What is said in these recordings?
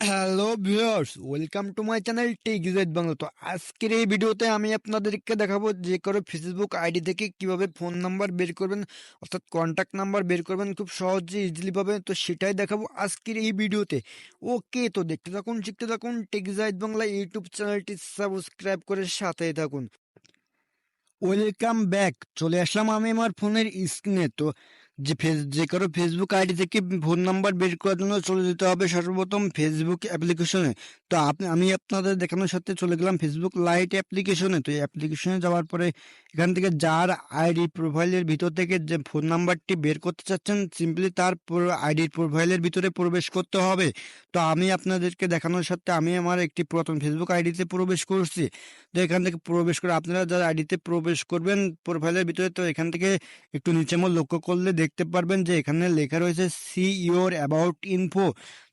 Hello viewers welcome to my channel Techzed Bangla তো আজকের এই ভিডিওতে আমি আপনাদেরকে দেখাবো যে করে ফেসবুক আইডি থেকে কীভাবে ফোন নাম্বার বের করবেন, অর্থাৎ কন্ট্যাক্ট নাম্বার বের করবেন খুব সহজে ইজিলি পাবে তো সেটাই দেখাবো আজকের এই ভিডিওতে। ওকে তো দেখতে থাকুন, শিখতে থাকুন টেকজাইড বাংলা ইউটিউব চ্যানেলটি সাবস্ক্রাইব করে সাথেই থাকুন। ওয়েলকাম ব্যাক চলে আসলাম আমি আমার ফোনের স্ক্রিনে তো যে ফেস যে কারও ফেসবুক আইডি থেকে ফোন নাম্বার বের করার জন্য চলে যেতে হবে সর্বপ্রথম ফেসবুক অ্যাপ্লিকেশনে তো আপনি আমি আপনাদের দেখানোর সাথে চলে গেলাম ফেসবুক লাইট অ্যাপ্লিকেশনে তো এই অ্যাপ্লিকেশনে যাওয়ার পরে এখান থেকে যার আইডি প্রোফাইলের ভিতর থেকে যে ফোন নাম্বারটি বের করতে চাচ্ছেন সিম্পলি তার আইডির প্রোফাইলের ভিতরে প্রবেশ করতে হবে। তো আমি আপনাদেরকে দেখানোর সাথে আমি আমার একটি পুরাতন ফেসবুক আইডিতে প্রবেশ করছি। তো এখান থেকে প্রবেশ করে আপনারা যার আইডিতে প্রবেশ করবেন প্রোফাইলের ভিতরে, তো এখান থেকে একটু নিচে আমার লক্ষ্য করলে দেখতে পারবেন যে এখানে লেখা রয়েছে সি ইওর অ্যাবাউট ইনফো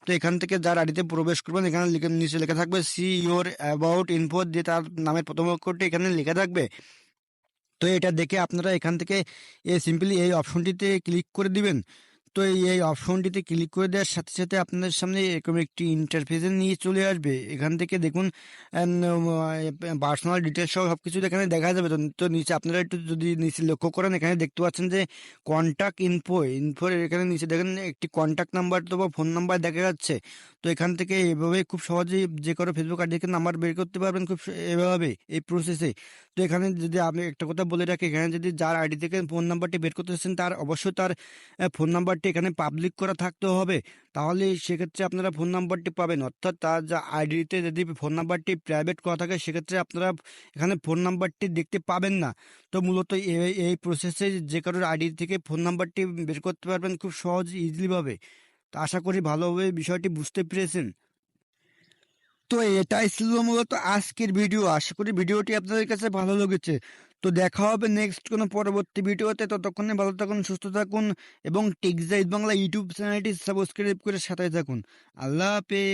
তো এখান থেকে যার আইডিতে প্রবেশ করবেন, এখানে নিচে লেখা থাকবে সি ইওর অ্যাবাউট ইনফো যে তার নামের প্রথম অক্ষরটি এখানে লেখা থাকবে। তো এটা দেখে আপনারা এখান থেকে এ সিম্পলি এই অপশনটিতে ক্লিক করে দিবেন। তো এই অপশনটিতে ক্লিক করে দেওয়ার সাথে সাথে আপনাদের সামনে এরকম একটি ইন্টারফেসে নিয়ে চলে আসবে। এখান থেকে দেখুন পার্সোনাল ডিটেলস সহ সব কিছু এখানে দেখা যাবে। তো নিচে আপনারা একটু যদি নিচে লক্ষ্য করেন, এখানে দেখতে পাচ্ছেন যে কন্ট্যাক্ট ইনফো ইনফোর এখানে নিচে দেখেন একটি কন্ট্যাক্ট নাম্বার তো বা ফোন নাম্বার দেখা যাচ্ছে। তো এখান থেকে এভাবে খুব সহজেই যে কোনো ফেসবুক আইডি থেকে নাম্বার বের করতে পারবেন খুব এভাবে এই প্রসেসে তো এখানে যদি আমি একটা কথা বলে রাখি, এখানে যদি যার আইডি থেকে ফোন নাম্বারটি বের করতেছেন তার অবশ্যই তার ফোন নাম্বারটি এখানে পাবলিক করা থাকতে হবে। তাহলে সেক্ষেত্রে আপনারা ফোন নাম্বারটি পাবেন। অর্থাৎ তার যা আইডিতে যদি ফোন নাম্বারটি প্রাইভেট করা থাকে, সেক্ষেত্রে আপনারা এখানে ফোন নাম্বারটি দেখতে পাবেন না। তো মূলত এই প্রসেসে যে কারোর আইডি থেকে ফোন নাম্বারটি বের করতে পারবেন খুব সহজ ইজিলিভাবে তো আশা করি ভালোভাবে বিষয়টি বুঝতে পেরেছেন। তো এটাই ছিল মূলত আজকের ভিডিও। আশা করি ভিডিওটি আপনাদের কাছে ভালো লেগেছে। তো দেখা হবে নেক্সট কোনো পরবর্তী ভিডিওতে। ততক্ষণে ভালো থাকুন, সুস্থ থাকুন এবং টেকজাইজ বাংলা ইউটিউব চ্যানেলটি সাবস্ক্রাইব করে সাথে থাকুন। আল্লাহ হাফেজ।